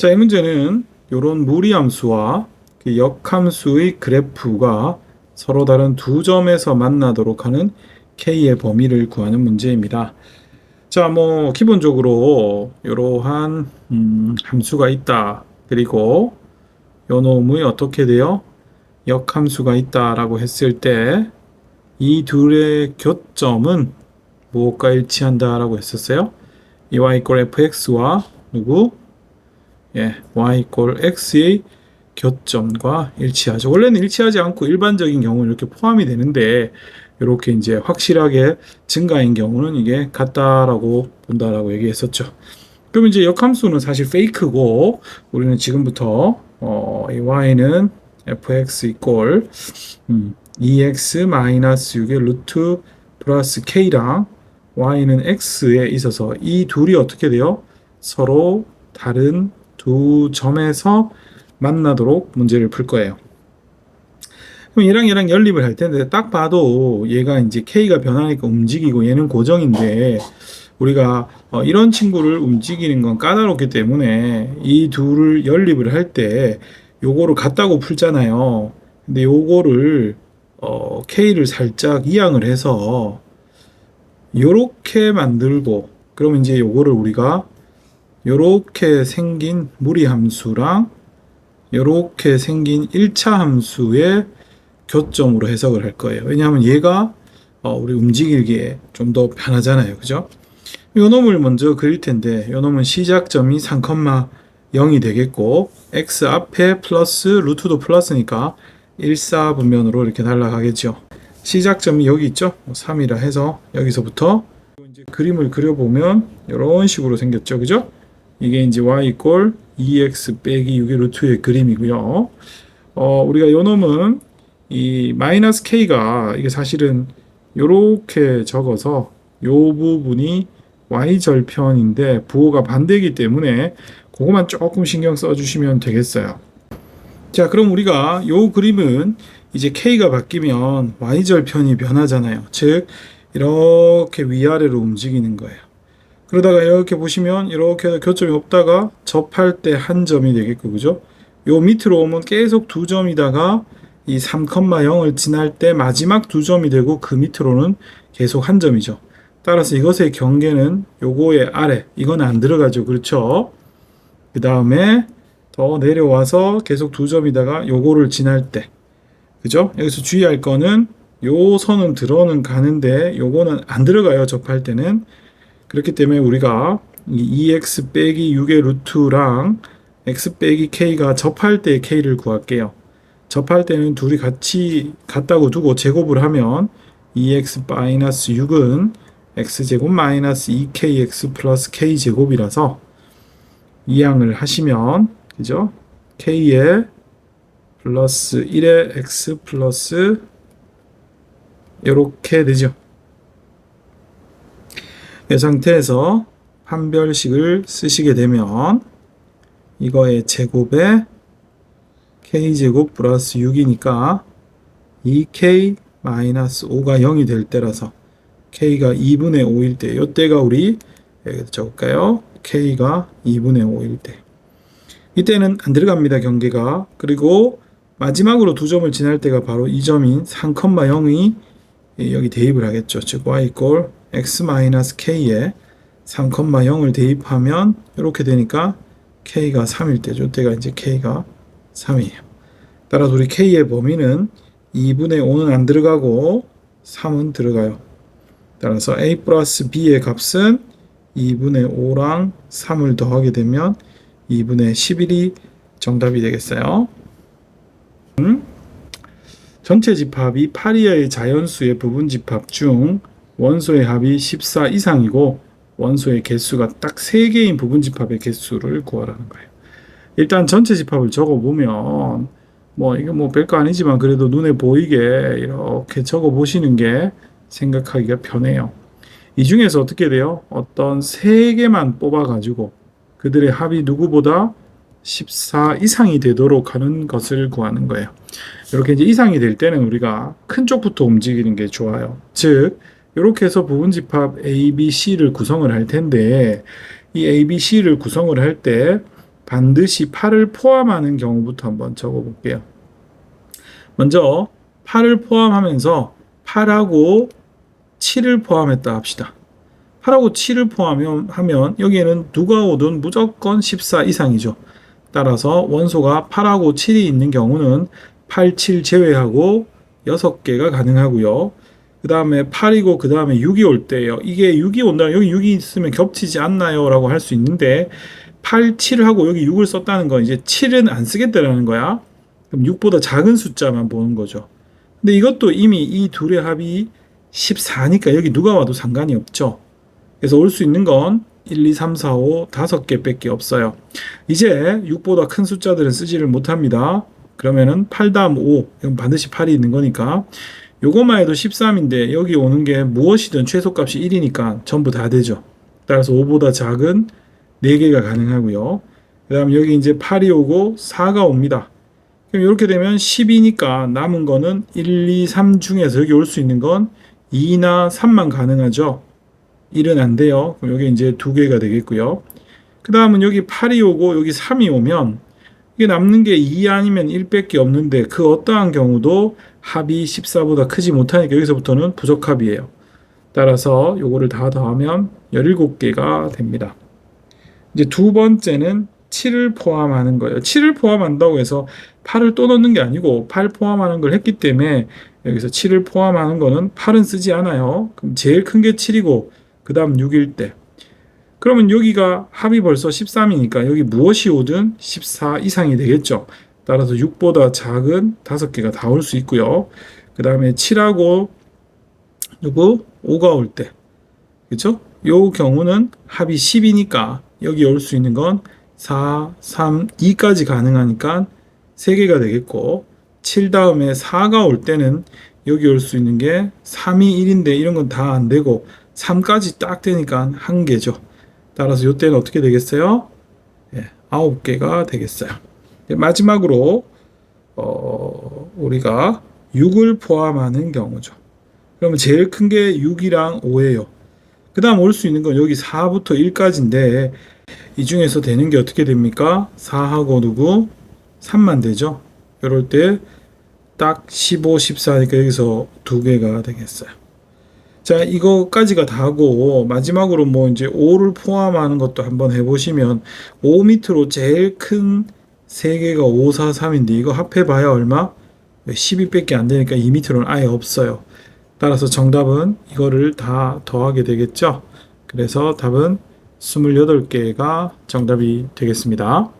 자, 이 문제는 이런 무리함수와 그 역함수의 그래프가 서로 다른 두 점에서 만나도록 하는 k의 범위를 구하는 문제입니다. 자, 뭐 기본적으로 이러한 음, 함수가 있다. 그리고 요 놈이 어떻게 돼요? 역함수가 있다라고 했을 때 이 둘의 교점은 무엇과 일치한다라고 했었어요? 이 y 이꼴 fx와 누구? 예, y 이꼴 x의 교점과 일치하죠. 원래는 일치하지 않고 일반적인 경우는 이렇게 포함이 되는데 이렇게 이제 확실하게 증가인 경우는 이게 같다라고 본다라고 얘기했었죠. 그럼 이제 역함수는 사실 페이크고 우리는 지금부터 어, 이 y는 fx 이꼴 음, 2x 마이너스 6의 루트 플러스 k랑 y는 x에 있어서 이 둘이 어떻게 돼요? 서로 다른 두 점에서 만나도록 문제를 풀 거예요. 그럼 얘랑 얘랑 연립을 할 텐데 딱 봐도 얘가 이제 k가 변하니까 움직이고 얘는 고정인데 우리가 어, 이런 친구를 움직이는 건 까다롭기 때문에 이 둘을 연립을 할 때 요거를 같다고 풀잖아요. 근데 요거를 어, k를 살짝 이항을 해서 요렇게 만들고 그러면 이제 요거를 우리가 요렇게 생긴 무리 함수랑 요렇게 생긴 1차 함수의 교점으로 해석을 할 거예요. 왜냐하면 얘가 어, 우리 움직이기에 좀 더 편하잖아요. 그죠? 요 놈을 먼저 그릴 텐데 요 놈은 시작점이 3,0이 되겠고 x 앞에 플러스 루트도 플러스니까 1사분면으로 이렇게 날아가겠죠. 시작점이 여기 있죠. 3이라 해서 여기서부터 이제 그림을 그려보면 이런 식으로 생겼죠. 그죠? 이게 이제 y 이꼴 2x 빼기 6의 루트의 그림이고요. 어, 우리가 요 놈은 이 마이너스 k가 이게 사실은 요렇게 적어서 요 부분이 y절편인데 부호가 반대이기 때문에 그것만 조금 신경 써 주시면 되겠어요. 자, 그럼 우리가 요 그림은 이제 k가 바뀌면 y절편이 변하잖아요. 즉 이렇게 위아래로 움직이는 거예요. 그러다가 이렇게 보시면 이렇게 교점이 없다가 접할 때 한 점이 되겠고 그죠? 요 밑으로 오면 계속 두 점이다가 이 3,0을 지날 때 마지막 두 점이 되고 그 밑으로는 계속 한 점이죠. 따라서 이것의 경계는 요거의 아래 이건 안 들어가죠. 그렇죠? 그 다음에 더 내려와서 계속 두 점이다가 요거를 지날 때 그죠? 여기서 주의할 거는 요 선은 들어는 가는데 요거는 안 들어가요. 접할 때는 그렇기 때문에 우리가 이 2x 빼기 6의 루트랑 x 빼기 k가 접할 때 k를 구할게요. 접할 때는 둘이 같이 같다고 두고 제곱을 하면 2x 마이너스 6은 x제곱 마이너스 2kx 플러스 k제곱이라서 이항을 하시면 그죠? k에 플러스 1의 x 플러스 이렇게 되죠. 이 상태에서 판별식을 쓰시게 되면 이거의 제곱에 k제곱 플러스 6이니까 2k 마이너스 5가 0이 될 때라서 k가 2분의 5일 때 이때가 우리 여기다 적을까요? k가 2분의 5일 때. 이때는 안 들어갑니다 경계가. 그리고 마지막으로 두 점을 지날 때가 바로 이 점인 3,0이 여기 대입을 하겠죠. 즉 y 이꼴 x-k에 3,0을 대입하면 이렇게 되니까 k가 3일 때죠 이때가 이제 k가 3이에요 따라서 우리 k의 범위는 2분의 5는 안 들어가고 3은 들어가요 따라서 a 플러스 b의 값은 2분의 5랑 3을 더하게 되면 2분의 11이 정답이 되겠어요. 음? 전체 집합이 8이하의 자연수의 부분 집합 중 원소의 합이 14 이상이고 원소의 개수가 딱 3개인 부분 집합의 개수를 구하라는 거예요. 일단 전체 집합을 적어 보면 뭐 이게 뭐 별거 아니지만 그래도 눈에 보이게 이렇게 적어 보시는 게 생각하기가 편해요. 이 중에서 어떻게 돼요? 어떤 세 개만 뽑아가지고 그들의 합이 누구보다 14 이상이 되도록 하는 것을 구하는 거예요. 이렇게 이제 이상이 될 때는 우리가 큰 쪽부터 움직이는 게 좋아요. 즉, 이렇게 해서 부분 집합 A, B, C를 구성을 할 텐데, 이 A, B, C를 구성을 할 때 반드시 8을 포함하는 경우부터 한번 적어 볼게요. 먼저 8을 포함하면서 8하고 7을 포함했다 합시다. 8하고 7을 포함하면 여기에는 누가 오든 무조건 14 이상이죠. 따라서 원소가 8하고 7이 있는 경우는 8, 7 제외하고 6개가 가능하고요. 그 다음에 8이고 그 다음에 6이 올 때요. 이게 6이 온다. 여기 6이 있으면 겹치지 않나요? 라고 할 수 있는데 8, 7을 하고 여기 6을 썼다는 건 이제 7은 안 쓰겠다라는 거야. 그럼 6보다 작은 숫자만 보는 거죠. 근데 이것도 이미 이 둘의 합이 14니까 여기 누가 와도 상관이 없죠. 그래서 올 수 있는 건 1, 2, 3, 4, 5, 5개 밖에 없어요. 이제 6보다 큰 숫자들은 쓰지를 못합니다. 그러면은 8 다음 5, 이건 반드시 8이 있는 거니까 요것만 해도 13인데 여기 오는 게 무엇이든 최소값이 1이니까 전부 다 되죠. 따라서 5보다 작은 4개가 가능하고요. 그 다음 여기 이제 8이 오고 4가 옵니다. 그럼 이렇게 되면 10이니까 남은 거는 1, 2, 3 중에서 여기 올 수 있는 건 2나 3만 가능하죠. 1은 안 돼요. 그럼 여기 이제 두 개가 되겠고요. 그 다음은 여기 8이 오고 여기 3이 오면 이게 남는 게 2 아니면 1밖에 없는데 그 어떠한 경우도 합이 14보다 크지 못하니까 여기서부터는 부적합이에요. 따라서 요거를 다 더하면 17개가 됩니다. 이제 두 번째는 7을 포함하는 거예요. 7을 포함한다고 해서 8을 또 넣는 게 아니고 8 포함하는 걸 했기 때문에 여기서 7을 포함하는 거는 8은 쓰지 않아요. 그럼 제일 큰 게 7이고 그 다음 6일 때 그러면 여기가 합이 벌써 13이니까 여기 무엇이 오든 14 이상이 되겠죠. 따라서 6보다 작은 5개가 다 올 수 있고요. 그 다음에 7하고 누구 5가 올 때. 그렇죠? 요 경우는 합이 10이니까 여기 올 수 있는 건 4, 3, 2까지 가능하니까 3개가 되겠고 7 다음에 4가 올 때는 여기 올 수 있는 게 3이 1인데 이런 건 다 안 되고 3까지 딱 되니까 한 개죠. 따라서 이때는 어떻게 되겠어요? 예, 9개가 되겠어요. 예, 마지막으로 어, 우리가 6을 포함하는 경우죠. 그러면 제일 큰 게 6이랑 5예요. 그 다음 올 수 있는 건 여기 4부터 1까지인데 이 중에서 되는 게 어떻게 됩니까? 4하고 누구? 3만 되죠. 이럴 때 딱 15, 14니까 여기서 두 개가 되겠어요. 자, 이거까지가 다고 마지막으로 뭐 이제 5를 포함하는 것도 한번 해보시면 5 밑으로 제일 큰 세 개가 5, 4, 3인데 이거 합해봐야 얼마? 12밖에 안 되니까 이 밑으로는 아예 없어요. 따라서 정답은 이거를 다 더하게 되겠죠. 그래서 답은 28개가 정답이 되겠습니다.